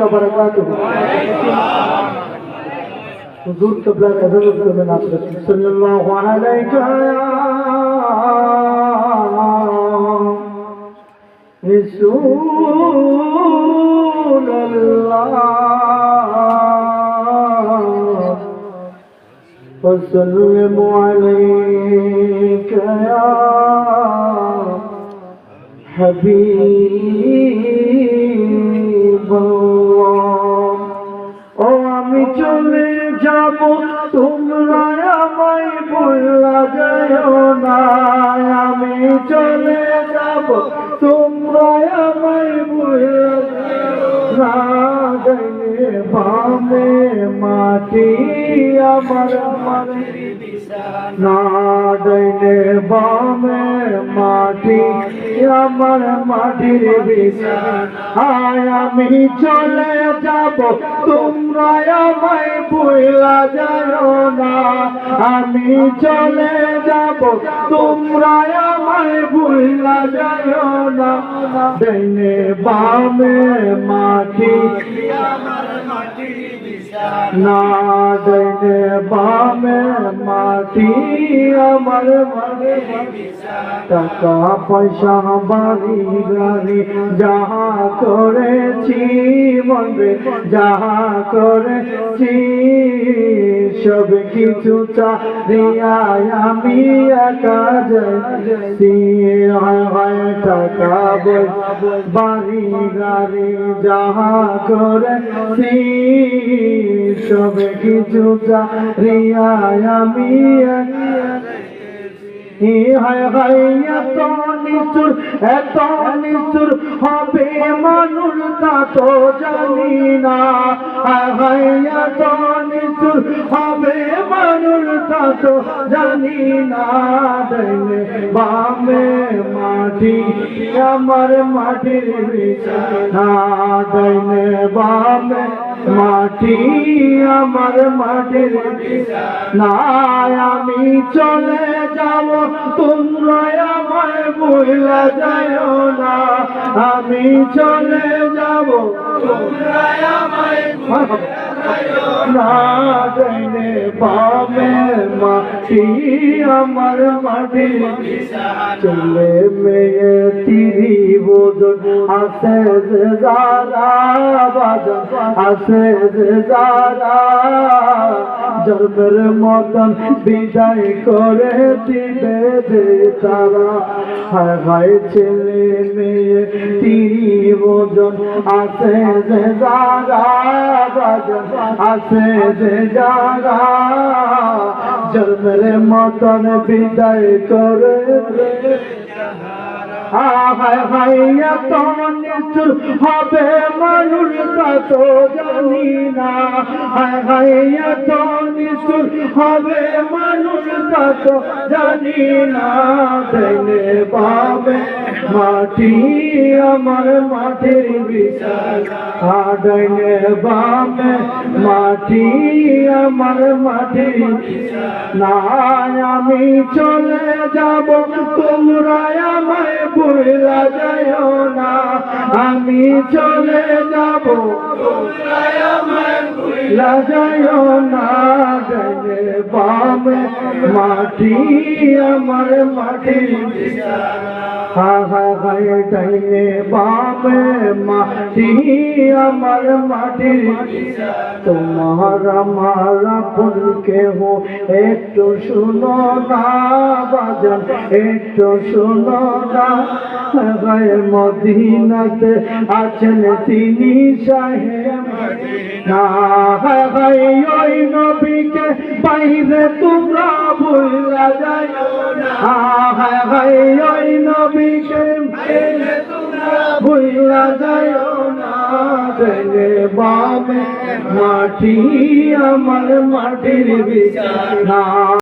وبركاته. حضور قبلہ من رسول اللہ الله عليك يا رسول الله. وسلم عليك يا حبيبي করলাম ও, আমি চলে যাব, তোমরা আমায় বললা যাও না। আমি চলে যাব, তোমরা আমায় বললা বামে মাটি, আমার মাটি। না ডাইনে বামে আমার মাটির আমি চলে যাব। তোমরা আমায় বইলা যাও না। আমি চলে যাব। তোমরা আমায় বইলা যাও না। ডাইনে বামে মাটি। না ডাইনে বামে মাটি আমার টাকা পয়সা, বাড়ি গাড়ি যাহা করেছি মনে যাহা করেছি সব কিছু চারিয়ায় আমি একা হয় টাকা বাড়ি গাড়ি যাহা করেছি সব কিছু রিয়া আমি হায় হায় এত নিচুর এত নিচুর হবে মানুষ তা তো জানি না। এত নিচুর হবে মানুষ তা তো জানি না। বামে মাটি, আমার মাটির বিছানা। বামে মাটি, আমার মাটির বিছানা। আমি চলে যাব তোমরা আমায় বইলা যায় না। আমি চলে যাব। না জানে বামে মাটি আমার মাটি। চলে মেয়ে তিরি বোধ আসে যারা জন্মের মতন বিদায় করে দিবে তারা। হায় হায় ছেলে মেয়ে তিরি বোজন আসে যে আসে যে জন্মের মতন বিদায় করে হায় হায়, এত নিচুর হবে মানুষ তা তো জানি না। হায় হায়, এত নিচুর হবে মানুষ তা জানি না। দেনে পাবে মাটি, আমার মাটির বিছানা বামে মাটি, আমার মাটির না, আমি চলে যাব তোমরা আমায় যাও না, আমি চলে যাব। তোমরা যাও না মাটি, আমার মাটির হা হা মাটি, আমার মাটির তোমার আমার আপন কেহ, একটু শুনো না বাজান, একটু শুনো না গায়ে মদিনাতে আছেন তিনি না ভাই ওই নবীকে বাইরে তোমরা ভুলা যায় ভাই ওই নবীকে ভুলা যায় বামে মাটি, আমার মাটির বিছানা